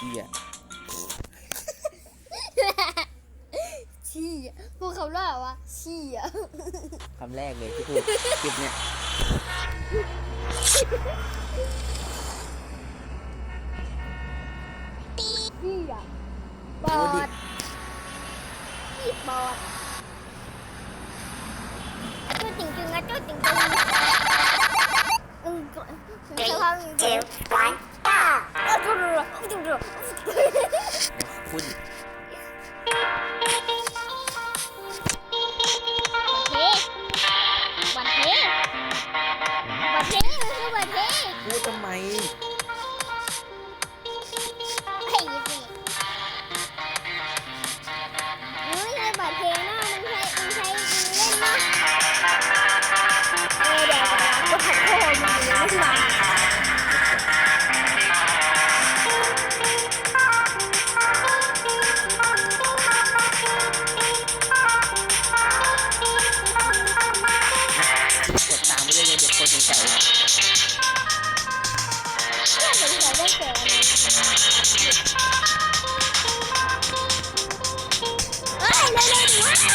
ชี่ยชี้อะพูดคำว่าอะไรวะชี้อะคำแรกเลยที่พูดคลิปเนี้ยชี้อะบอดชี้บอดตัวจริงจริงๆนะตัวจริงจริงๆอืมก็ฉันจะทำอย่างนี้เอาดู ดูดูดูพูดดิบัตรเทบัตรเทบัตรเทมันคือบัตรเทพูดทำไม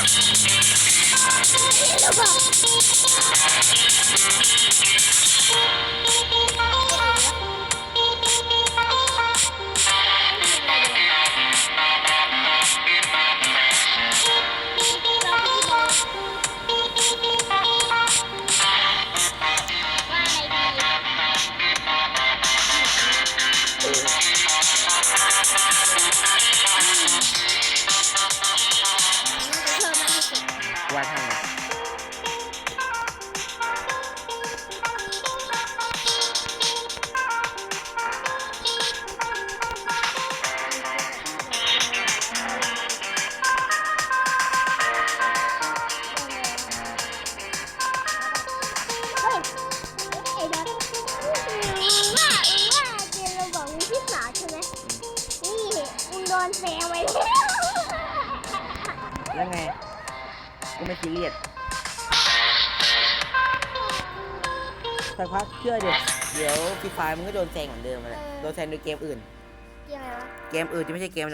ดิว นแซงไปแล้วแล้วไง กูไม่ซีเรียสสักพักเชื่อเดี๋ยวเดี๋ยวฟรีไฟมันก็โดนแซงเหมือนเดิมมาแหละโดนแซงโดยเกมอื่นยังไงวะ เกมอื่นที่ไม่ใช่เกมโร